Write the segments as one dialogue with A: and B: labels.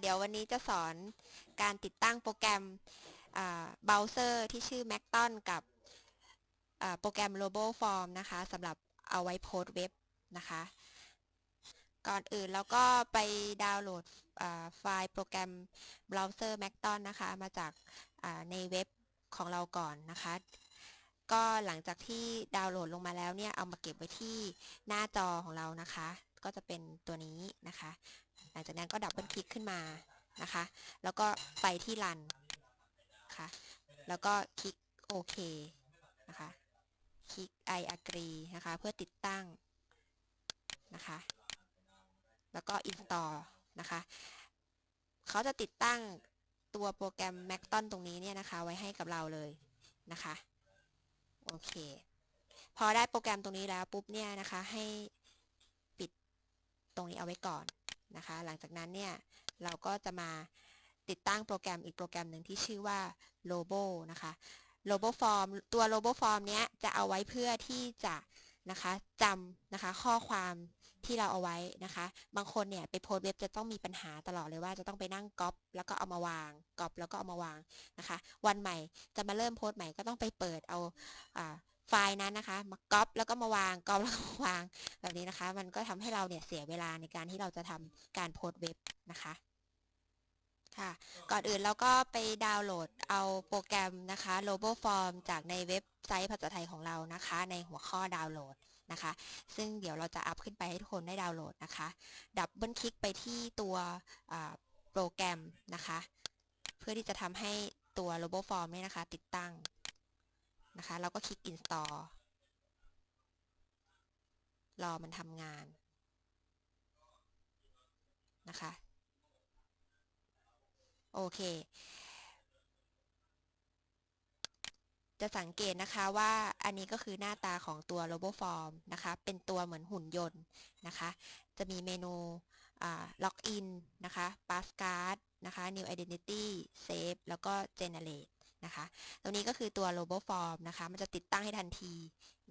A: เดี๋ยววันนี้จะสอนการติดตั้งโปรแกรมเบราว์เซอร์ที่ชื่อ Macton กับโปรแกรม RoboForm นะคะสำหรับเอาไว้โพสเว็บนะคะ ก่อนอื่นเราก็ไปดาวน์โหลดไฟล์โปรแกรมเบราว์เซอร์ Macton นะคะ มาจากในเว็บของเราก่อนนะคะ ก็หลังจากที่ดาวน์โหลดลงมาแล้วเนี่ย เอามาเก็บไว้ที่หน้าจอของเรานะคะ ก็จะเป็นตัวนี้นะคะ ลังจากนั้นก็ดับเบิลคลิกขึ้นมานะคะ แล้วก็ไปที่รันค่ะ แล้วก็คลิกโอเคนะคะ คลิก I agree นะคะ เพื่อติดตั้งนะคะ แล้วก็ install นะคะ เขาจะติดตั้งตัวโปรแกรม Macton ตรงนี้เนี่ยนะคะ ไว้ให้กับเราเลยนะคะ โอเค พอได้โปรแกรมตรงนี้แล้วปุ๊บเนี่ยนะคะ ให้ปิดตรงนี้เอาไว้ก่อน นะคะ หลังจากนั้นเนี่ยเราก็จะมาติดตั้งโปรแกรมอีกโปรแกรมหนึ่งที่ชื่อว่า Robo นะคะ RoboForm ตัว RoboForm เนี้ยจะเอาไว้เพื่อที่จะนะคะจำนะคะข้อความที่เราเอาไว้นะคะ บางคนเนี่ยไปโพสต์เว็บจะต้องมีปัญหาตลอดเลยว่าจะต้องไปนั่งก๊อปแล้วก็เอามาวางก๊อปแล้วก็เอามาวางนะคะ วันใหม่จะมาเริ่มโพสต์ใหม่ก็ต้องไปเปิดเอาอ่า ไฟล์นั้นนะคะ มาก๊อปแล้วก็มาวางก๊อปแล้วก็มาวางแบบนี้นะคะ มันก็ทำให้เราเนี่ยเสียเวลาในการที่เราจะทำการโพสเว็บนะคะค่ะ ก่อนอื่นเราก็ไปดาวน์โหลดเอาโปรแกรมนะคะ RoboForm จากในเว็บไซต์ภาษาไทยของเรานะคะ ในหัวข้อดาวน์โหลดนะคะ ซึ่งเดี๋ยวเราจะอัพขึ้นไปให้ทุกคนได้ดาวน์โหลดนะคะ ดับเบิลคลิกไปที่ตัวโปรแกรมนะคะ เพื่อที่จะทำให้ตัว RoboForm เนี่ยนะคะ ติดตั้ง นะคะ เราก็คลิก install รอมันทำงาน นะคะ โอเค จะสังเกตนะคะว่าอันนี้ก็คือหน้าตาของตัว RoboForm นะคะ เป็นตัวเหมือนหุ่นยนต์นะคะ จะมีเมนูล็อกอินนะคะ Passcard นะคะ New Identity Save แล้วก็ Generate นะคะ ตรงนี้ก็คือตัว RoboForm นะคะ มันจะติดตั้งให้ทันที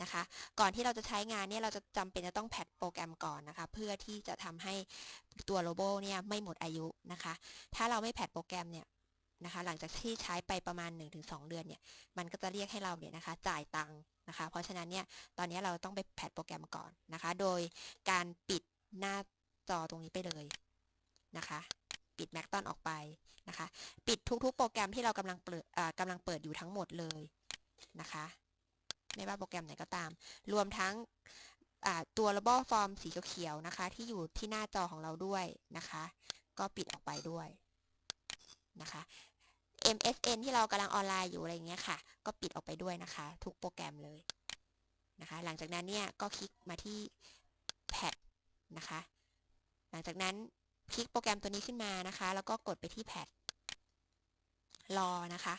A: นะคะ ก่อนที่เราจะใช้งานเนี่ยเราจะจำเป็นจะต้องแพทโปรแกรมก่อนนะคะ เพื่อที่จะทำให้ตัว Robo เนี่ยไม่หมดอายุนะคะ ถ้าเราไม่แพทโปรแกรมเนี่ยนะคะ หลังจากที่ใช้ไปประมาณ 1-2 เดือนเนี่ย มันก็จะเรียกให้เราเนี่ยนะคะ จ่ายตังค์นะคะ เพราะฉะนั้นเนี่ยตอนนี้เราต้องไปแพทโปรแกรมก่อนนะคะ โดยการปิดหน้าจอตรงนี้ไปเลยนะคะ ปิดแม็กตอนออกไปนะคะ ปิดทุกๆ โปรแกรมที่เรากำลังเปิดกำลังเปิดอยู่ทั้งหมดเลยนะคะ ไม่ว่าโปรแกรมไหนก็ตาม รวมทั้งตัวระบบฟอร์มสีเขียวๆนะคะ ที่อยู่ที่หน้าจอของเราด้วยนะคะ ก็ปิดออกไปด้วยนะคะ MSN ที่เรากำลังออนไลน์อยู่อะไรเงี้ยค่ะ ก็ปิดออกไปด้วยนะคะ ทุกโปรแกรมเลยนะคะ หลังจากนั้นเนี่ยก็คลิกมาที่แพดนะคะ หลังจากนั้น คลิกโปรแกรมตัวนี้ขึ้นมานะคะ แล้วก็กดไปที่แพดรอนะคะ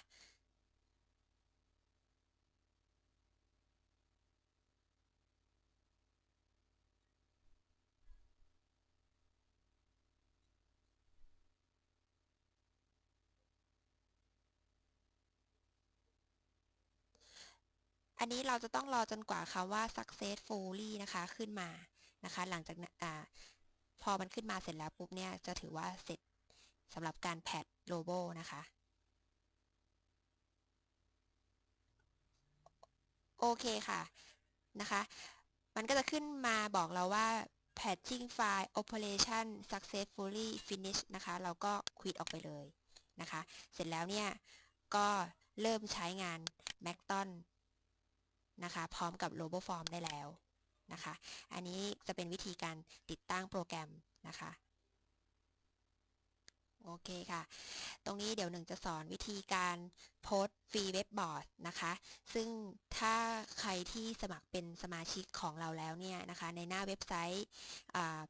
A: อันนี้เราจะต้องรอจนกว่าคำว่า successfully นะคะ ขึ้นมานะคะ หลังจากอ่า พอมันขึ้นมาเสร็จแล้วปุ๊บเนี่ยจะถือว่าเสร็จสำหรับการแพดโลโบนะคะ โอเคค่ะนะคะ มันก็จะขึ้นมาบอกเราว่า patching file operation successfully finish นะคะ เราก็ควิดออกไปเลยนะคะ เสร็จแล้วเนี่ยก็เริ่มใช้งาน Macton นะคะ พร้อมกับ RoboForm ได้แล้ว นะคะ อันนี้จะเป็นวิธีการติดตั้งโปรแกรมนะคะโอเคค่ะ ตรงนี้เดี๋ยวหนึ่งจะสอนวิธีการโพสฟรีเว็บบอร์ดนะคะ ซึ่งถ้าใครที่สมัครเป็นสมาชิกของเราแล้วเนี่ยนะคะ ในหน้าเว็บไซต์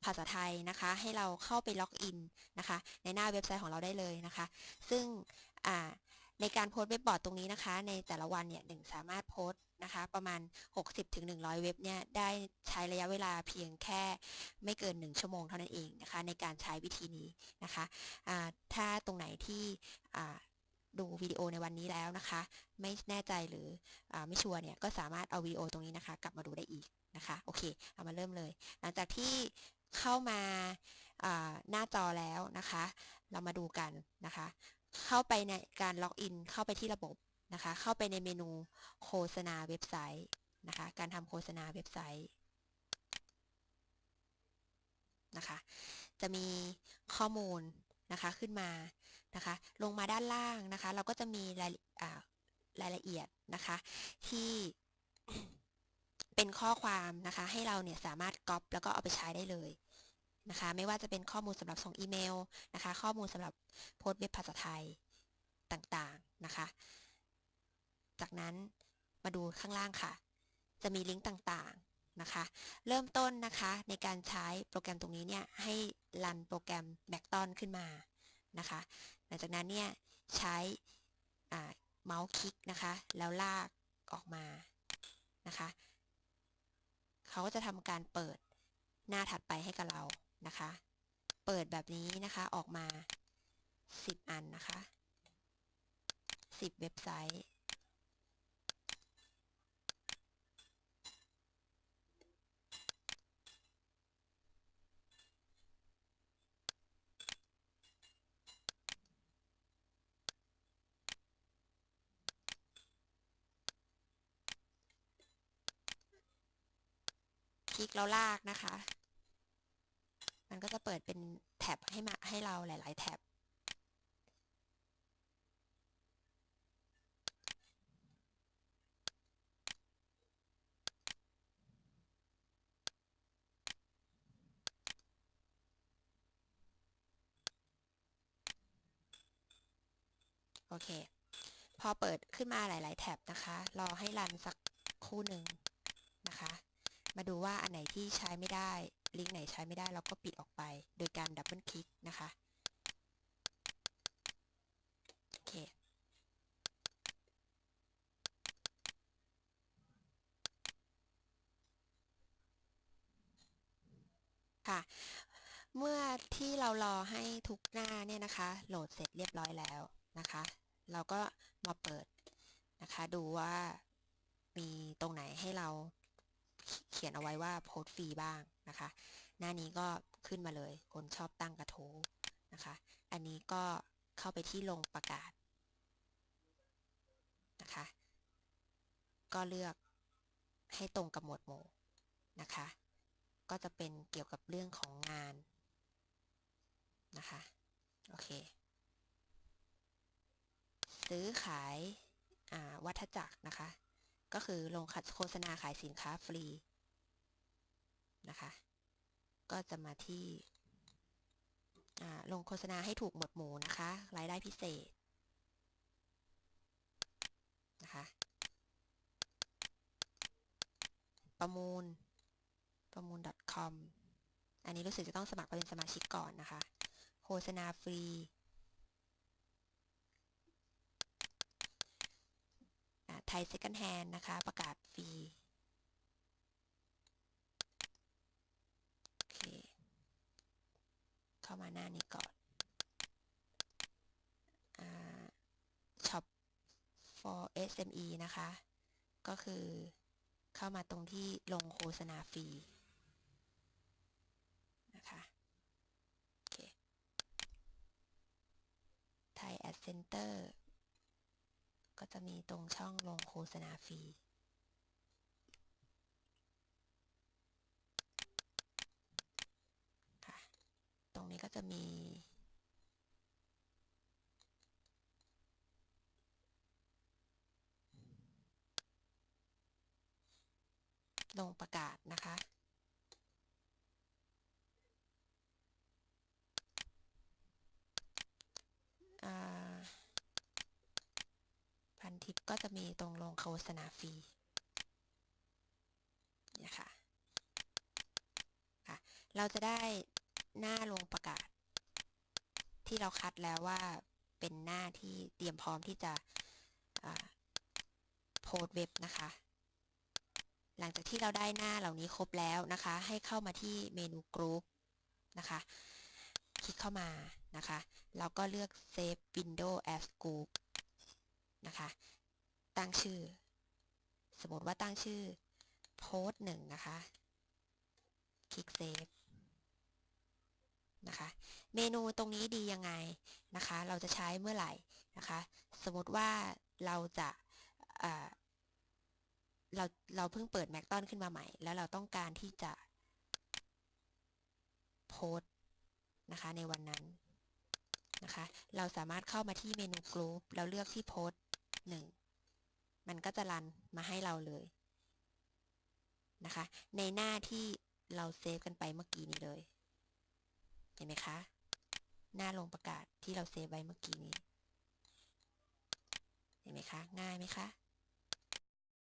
A: ภาษาไทยนะคะ ให้เราเข้าไปล็อกอินนะคะ ในหน้าเว็บไซต์ของเราได้เลยนะคะ ซึ่ง ในการโพสเว็บบอร์ดตรงนี้นะคะ ในแต่ละวันเนี่ยหนึ่งสามารถโพสนะคะประมาณ 60-100 เว็บเนี่ยได้ใช้ระยะเวลาเพียงแค่ไม่เกิน 1 ชั่วโมงเท่านั้นเองนะคะในการใช้วิธีนี้นะคะถ้าตรงไหนที่ดูวิดีโอในวันนี้แล้วนะคะ ไม่แน่ใจหรืออไม่ชัวร์เนี่ยก็สามารถเอาวิดีโอตรงนี้นะคะ กลับมาดูได้อีกนะคะโอเคเอามาเริ่มเลย หลังจากที่เข้ามาหน้าจอแล้วนะคะ เรามาดูกันนะคะ เข้าไปในการล็อกอิน เข้าไปที่ระบบนะคะ เข้าไปในเมนูโฆษณาเว็บไซต์นะคะ การทำโฆษณาเว็บไซต์นะคะ จะมีข้อมูลนะคะขึ้นมานะคะ ลงมาด้านล่างนะคะ เราก็จะมีรายรายละเอียดนะคะ ที่เป็นข้อความนะคะ ให้เราเนี่ยสามารถก๊อปแล้วก็เอาไปใช้ได้เลย นะคะ ไม่ว่าจะเป็นข้อมูลสำหรับส่งอีเมลนะคะ ข้อมูลสำหรับโพสต์เว็บภาษาไทยต่างๆนะคะ จากนั้นมาดูข้างล่างค่ะ จะมีลิงก์ต่างๆนะคะ เริ่มต้นนะคะในการใช้โปรแกรมตรงนี้เนี่ยให้รันโปรแกรม b a c k t o n ขึ้นมานะคะหลังจากนั้นเนี่ยใช้เมาส์คลิกนะคะ แล้วลากออกมานะคะ เขาก็จะทำการเปิดหน้าถัดไปให้กับเรา นะคะ เปิดแบบนี้นะคะออกมา 10 อันนะคะ 10 เว็บไซต์คลิกแล้วลากนะคะ มันก็จะเปิดเป็นแท็บให้มาให้เราหลาย ๆ แท็บโอเค พอเปิดขึ้นมาหลาย ๆ แท็บนะคะ รอให้รันสักคู่หนึ่งนะคะ มาดูว่าอันไหนที่ใช้ไม่ได้ ลิงก์ไหนใช้ไม่ได้เราก็ปิดออกไป โดยการดับเบิลคลิกนะคะโอเคค่ะ เมื่อที่เรารอให้ทุกหน้าเนี่ยนะคะ โหลดเสร็จเรียบร้อยแล้วนะคะ เราก็มาเปิดนะคะ ดูว่ามีตรงไหนให้เรา เขียนเอาไว้ว่าโพสต์ฟรีบ้างนะคะ หน้านี้ก็ขึ้นมาเลย คนชอบตั้งกระทู้นะคะ อันนี้ก็เข้าไปที่ลงประกาศนะคะ ก็เลือกให้ตรงกับหมวดหมู่นะคะ ก็จะเป็นเกี่ยวกับเรื่องของงานนะคะ โอเค ซื้อขายวัฏจักรนะคะ ก็คือลงโฆษณาขายสินค้าฟรีนะคะ ก็จะมาที่ลงโฆษณาให้ถูกหมวดหมู่นะคะ รายได้พิเศษนะคะ ประมูล ประมูล .com อันนี้รู้สึกจะต้องสมัครเป็นสมาชิกก่อนนะคะ โฆษณาฟรี ไทยเซ็กันแฮนนะคะ ประกาศฟรีโอเคเข้ามาหน้านี้ก่อนช็อป for SME นะคะ ก็คือเข้ามาตรงที่ลงโฆษณาฟรีนะคะโอเคไทยแอดเซ็นเตอร์ ก็จะมีตรงช่องลงโฆษณาฟรีค่ะตรงนี้ก็จะมีลงประกา ทิปก็จะมีตรงลงโฆษณาฟรีนี่ยค่ะค่ะเราจะได้หน้าลงประกาศ ที่เราคัดแล้วว่าเป็นหน้าที่เตรียมพร้อมที่จะโพสเว็บนะคะ หลังจากที่เราได้หน้าเหล่านี้ครบแล้วนะคะ ให้เข้ามาที่เมนูกรุ๊ปนะคะ คลิกเข้ามานะคะ แล้วก็เลือก Save Window as Group นะคะ ตั้งชื่อ สมมติว่าตั้งชื่อโพสหนึ่งนะคะ คลิกเซฟนะคะ เมนูตรงนี้ดียังไงนะคะ เราจะใช้เมื่อไหร่นะคะ สมมติว่าเราจะเอ่อเราเราเพิ่งเปิดแม็กตอนขึ้นมาใหม่ แล้วเราต้องการที่จะโพสนะคะในวันนั้นนะคะ เราสามารถเข้ามาที่เมนูกรุ๊ปแล้วเลือกที่โพสหนึ่ง มันก็จะรันมาให้เราเลยนะคะ ในหน้าที่เราเซฟกันไปเมื่อกี้นี้เลย เห็นไหมคะ หน้าลงประกาศที่เราเซฟไว้เมื่อกี้นี้ เห็นไหมคะ ง่ายไหมคะ